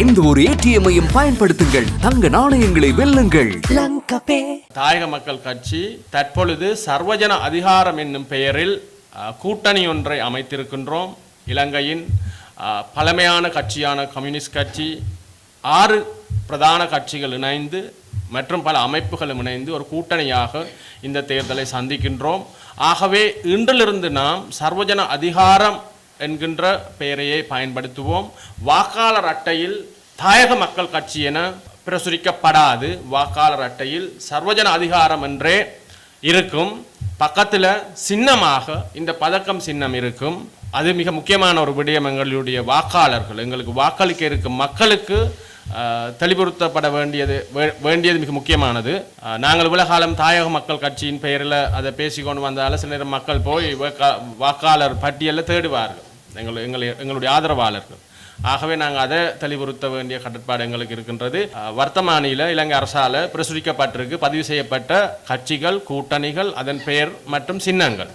எந்த ஒரு ஏடிஎம்மையும் பயன்படுத்துங்கள். தங்க நாணயங்களை வெல்லுங்கள். தாயக மக்கள் கட்சி தற்பொழுது சர்வஜன அதிகாரம் என்னும் பெயரில் கூட்டணி ஒன்றை அமைத்திருக்கின்றோம். இலங்கையின் பழமையான கட்சியான கம்யூனிஸ்ட் கட்சி ஆறு பிரதான கட்சிகள் இணைந்து மற்றும் பல அமைப்புகளும் இணைந்து ஒரு கூட்டணியாக இந்த தேர்தலை சந்திக்கின்றோம். ஆகவே இன்றிலிருந்து நாம் சர்வஜன அதிகாரம் என்கின்ற பெயரையே பயன்படுத்துவோம். வாக்காளர் அட்டையில் தாயக மக்கள் கட்சி என பிரசுரிக்கப்படாது. வாக்காளர் அட்டையில் சர்வஜன அதிகாரம் என்றே இருக்கும். பக்கத்தில் சின்னமாக இந்த பதக்கம் சின்னம் இருக்கும். அது மிக முக்கியமான ஒரு விடயம் எங்களுடைய வாக்காளர்கள். எங்களுக்கு வாக்களிக்க இருக்கும் மக்களுக்கு தெளிபுறுத்தப்பட தெளிவுறுத்தப்பட வேண்டியது வே- வேண்டியது மிக முக்கியமானது. நாங்கள் உலகாலம் தாயக மக்கள் கட்சியின் பெயரில் அதை பேசிக்கொண்டு வந்தாலும் சில நேரம் மக்கள் போய் வாக்கா- வாக்காளர் பட்டியலில் தேடுவார்கள். எங்கள் எங்கள் எங்களுடைய ஆதரவாளர்கள். ஆகவே நாங்கள் அதை தெளிவுறுத்த வேண்டிய கடற்பாடு எங்களுக்கு இருக்கின்றது. வர்த்தமானியில் இலங்கை அரசால் பிரசுரிக்கப்பட்டிருக்கு பதிவு செய்யப்பட்ட கட்சிகள் கூட்டணிகள் அதன் பெயர் மற்றும் சின்னங்கள்.